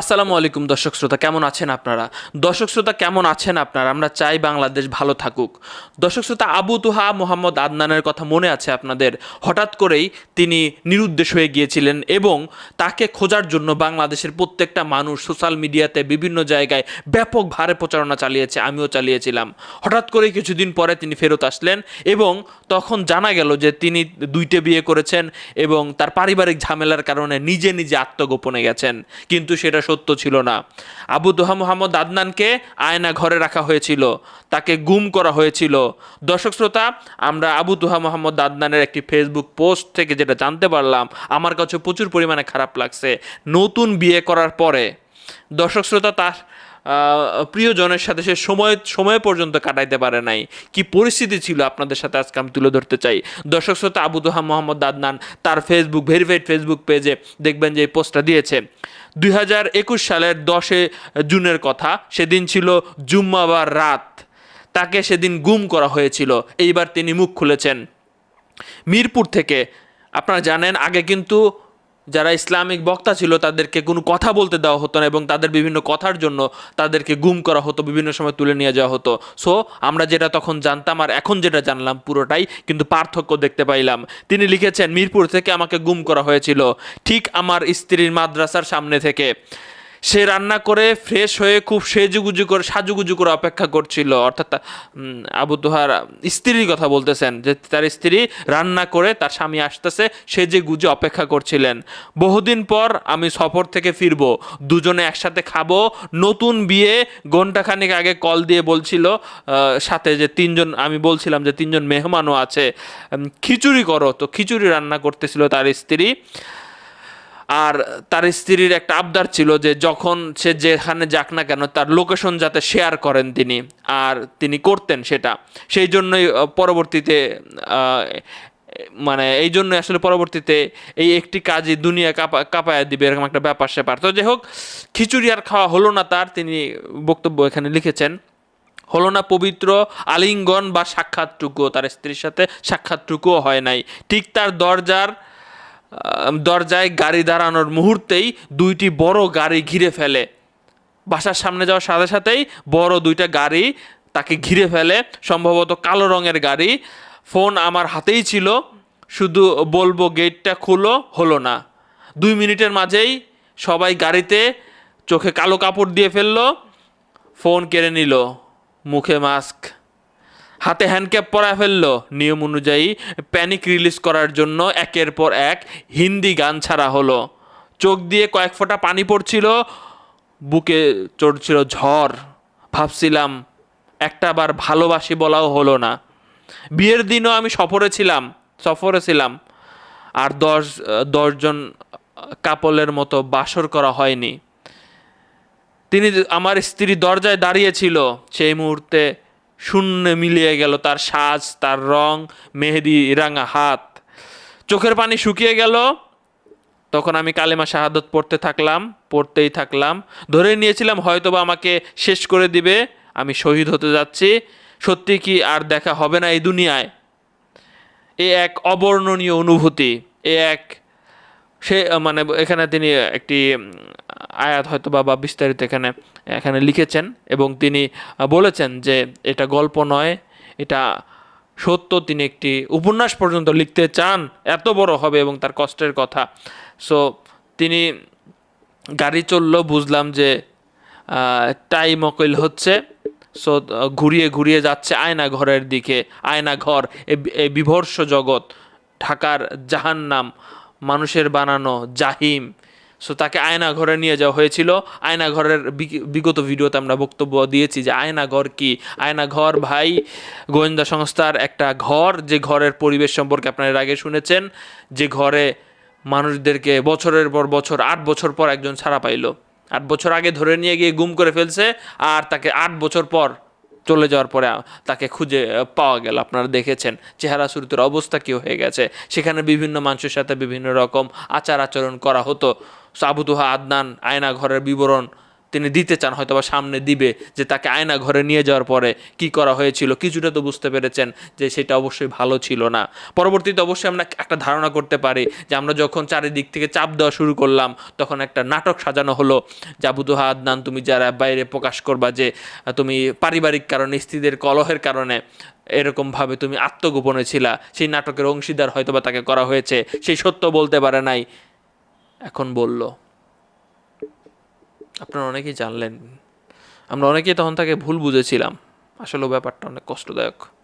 আসসালামু আলাইকুম দর্শক শ্রোতা, কেমন আছেন আপনারা? দর্শক শ্রোতা, কেমন আছেন আপনারা? আমরা চাই বাংলাদেশ ভালো থাকুক। দর্শক শ্রোতা, আবু তুহা মোহাম্মদ আদনানের কথা মনে আছে আপনাদের? হঠাৎ করেই তিনি নিরুদ্দেশ হয়ে গিয়েছিলেন এবং তাকে খোঁজার জন্য বাংলাদেশের প্রত্যেকটা মানুষ সোশ্যাল মিডিয়াতে বিভিন্ন জায়গায় ব্যাপক ভারে প্রচারণা চালিয়েছে, আমিও চালিয়েছিলাম। হঠাৎ করেই কিছুদিন পরে তিনি ফেরত আসলেন এবং তখন জানা গেল যে তিনি দুইটে বিয়ে করেছেন এবং তার পারিবারিক ঝামেলার কারণে নিজে নিজে আত্মগোপনে গেছেন। কিন্তু সেটা সত্য ছিল না। আবু দোহা মোহাম্মদ আদনানকে আয়না ঘরে রাখা হয়েছিল, তাকে গুম করা হয়েছিল। দর্শক শ্রোতা, আমরা আবু দোহা মোহাম্মদ আদনানের একটি ফেসবুক পোস্ট থেকে যেটা জানতে পারলাম, আমার কাছে প্রচুর পরিমাণে খারাপ লাগছে। নতুন বিয়ে করার পরে। দর্শক শ্রোতা, তার প্রিয়জনের সাথে সে সময় সময় পর্যন্ত কাটাইতে পারে নাই। কি পরিস্থিতি ছিল আপনাদের সাথে আজকে আমি তুলে ধরতে চাই? দর্শক শ্রোতা, আবু দোহা মোহাম্মদ আদনান, তার ফেসবুক ভেরিফাইড ফেসবুক পেজে দেখবেন যে এই পোস্টটা দিয়েছে। দুই হাজার একুশ সালের দশে জুনের কথা, সেদিন ছিল জুম্মাবার রাত। তাকে সেদিন গুম করা হয়েছিল। এইবার তিনি মুখ খুলেছেন। মিরপুর থেকে, আপনারা জানেন, আগে কিন্তু যারা ইসলামিক বক্তা ছিল, তাদেরকে কোনো কথা বলতে দেওয়া হতো না এবং তাদের বিভিন্ন কথার জন্য তাদেরকে গুম করা হতো, বিভিন্ন সময় তুলে নিয়ে যাওয়া হতো। সো আমরা যেটা তখন জানতাম আর এখন যেটা জানলাম পুরোটাই কিন্তু পার্থক্য দেখতে পাইলাম। তিনি লিখেছেন, মিরপুর থেকে আমাকে গুম করা হয়েছিল। ঠিক আমার স্ত্রীর মাদ্রাসার সামনে থেকে। সে রান্না করে ফ্রেশ হয়ে খুব সেজুগুজু করে, সাজুগুজু করে অপেক্ষা করছিল। অর্থাৎ আবু তোহার স্ত্রীর কথা বলতেছেন যে, তার স্ত্রী রান্না করে তার স্বামী আসতেছে সেজে গুজে অপেক্ষা করছিলেন। বহুদিন পর আমি সফর থেকে ফিরবো। দুজনে একসাথে খাব। নতুন বিয়ে ঘন্টাখানেক আগে কল দিয়ে বলছিল সাথে যে তিনজন, আমি বলছিলাম যে তিনজন মেহমানও আছে। খিচুড়ি করো। তো খিচুড়ি রান্না করতেছিল তার স্ত্রী। আর তার স্ত্রীর একটা আবদার ছিল যে যখন সে যেখানে যাক না কেন, তার লোকেশন যাতে শেয়ার করেন তিনি আর তিনি করতেন সেটা। সেই জন্যই পরবর্তীতে মানে এই জন্য আসলে পরবর্তীতে এই একটি কাজই দুনিয়া কাপা, কাঁপায় দিবে, এরকম একটা ব্যাপার স্যাপার। তো যাই হোক, খিচুড়ি আর খাওয়া হলো না তার, তিনি বক্তব্য এখানে লিখেছেন। হলো না পবিত্র আলিঙ্গন বা সাক্ষাৎটুকুও, তার স্ত্রীর সাথে সাক্ষাৎটুকুও হয় নাই। ঠিক তার দরজার দরজায় গাড়ি দাঁড়ানোর মুহূর্তেই দুইটি বড় গাড়ি ঘিরে ফেলে। বাসার সামনে যাওয়ার সাথে সাথেই বড় দুইটা গাড়ি তাকে ঘিরে ফেলে, সম্ভবত কালো রঙের গাড়ি। ফোন আমার হাতেই ছিল, শুধু বলব গেটটা খুলো, হলো না। দুই মিনিটের মাঝেই সবাই গাড়িতে চোখে কালো কাপড় দিয়ে ফেলল, ফোন কেড়ে নিল, মুখে মাস্ক। হাতে হ্যান্ডক্যাপ পরা ফেলল। নিয়ম অনুযায়ী প্যানিক রিলিজ করার জন্য একের পর এক হিন্দি গান ছাড়া হলো। চোখ দিয়ে কয়েক ফোঁটা পানি পড়ছিল, বুকে চড়ছিল ঝড়। ভাবছিলাম, একটা বার ভালোবাসি বলাও হলো না। বিয়ের দিনও আমি সফরে ছিলাম সফরে ছিলাম। আর দশ দশজন কাপলের মতো বাসর করা হয়নি। তিনি আমার স্ত্রী দরজায় দাঁড়িয়েছিল সেই মুহূর্তে শূন্যে মিলিয়ে গেল তার সাজ, তার রং, মেহেদি, রাঙা হাত। চোখের পানি শুকিয়ে গেল। তখন আমি কালেমা শাহাদত পড়তে থাকলাম, পড়তেই থাকলাম। ধরে নিয়েছিলাম, হয়তোবা আমাকে শেষ করে দিবে। আমি শহীদ হতে যাচ্ছি। সত্যি কি আর দেখা হবে না এই দুনিয়ায়? এ এক অবর্ণনীয় অনুভূতি। এ এক সে মানে এখানে তিনি একটি আয়াত হয়তো বা বিস্তারিত এখানে এখানে লিখেছেন এবং তিনি বলেছেন যে এটা গল্প নয়, এটা সত্য। তিনি একটি উপন্যাস পর্যন্ত লিখতে চান, এত বড় হবে এবং তার কষ্টের কথা। সো তিনি গাড়ি চলল, বুঝলাম যে টাইম অকল হচ্ছে। সো ঘুরিয়ে ঘুরিয়ে যাচ্ছে আয়না ঘরের দিকে, আয়না ঘর এ- বিভর্ষ জগৎ, ঢাকার জাহান্নাম, মানুষের বানানো জাহিম। সো তাকে আয়না ঘরে নিয়ে যাওয়া হয়েছিল। আয়না ঘরের বিগত ভিডিওতে আমরা বক্তব্য দিয়েছি যে আয়না ঘর কি? আয়না ঘর ভাই গোয়েন্দা সংস্থার একটা ঘর, যে ঘরের পরিবেশ সম্পর্কে আপনারা আগে শুনেছেন, যে ঘরে মানুষদেরকে বছরের পর বছর, আট বছর পর একজন ছাড়া পাইলো। আট বছর আগে ধরে নিয়ে গিয়ে গুম করে ফেলছে, আর তাকে আট বছর পর চলে যাওয়ার পরে তাকে খুঁজে পাওয়া গেল। আপনারা দেখেছেন চেহারা সুরতের অবস্থা কী হয়ে গেছে। সেখানে বিভিন্ন মানুষের সাথে বিভিন্ন রকম আচার আচরণ করা হতো। সাবুতুহা আদনান আয়না ঘরের বিবরণ তিনি দিতে চান হয়তো বা সামনে দিবে, যে তাকে আয়না ঘরে নিয়ে যাওয়ার পরে কি করা হয়েছিল, কিছুটা তো বুঝতে পেরেছেন যে সেটা অবশ্যই ভালো ছিল না। পরবর্তীতে অবশ্যই আমরা একটা ধারণা করতে পারি যে আমরা যখন চারিদিক থেকে চাপ দেওয়া শুরু করলাম, তখন একটা নাটক সাজানো হলো জাবুদুহা আদনান, তুমি যারা বাইরে প্রকাশ করবা যে তুমি পারিবারিক কারণে, স্ত্রীদের কলহের কারণে এরকমভাবে তুমি আত্মগোপনে ছিলা, সেই নাটকের অংশীদার হয়তোবা তাকে করা হয়েছে, সেই সত্য বলতে পারে নাই। এখন বলল আপনারা অনেকেই জানলেন আমরা অনেকেই তখন তাকে ভুল বুঝেছিলাম। আসলে ব্যাপারটা অনেক কষ্টদায়ক।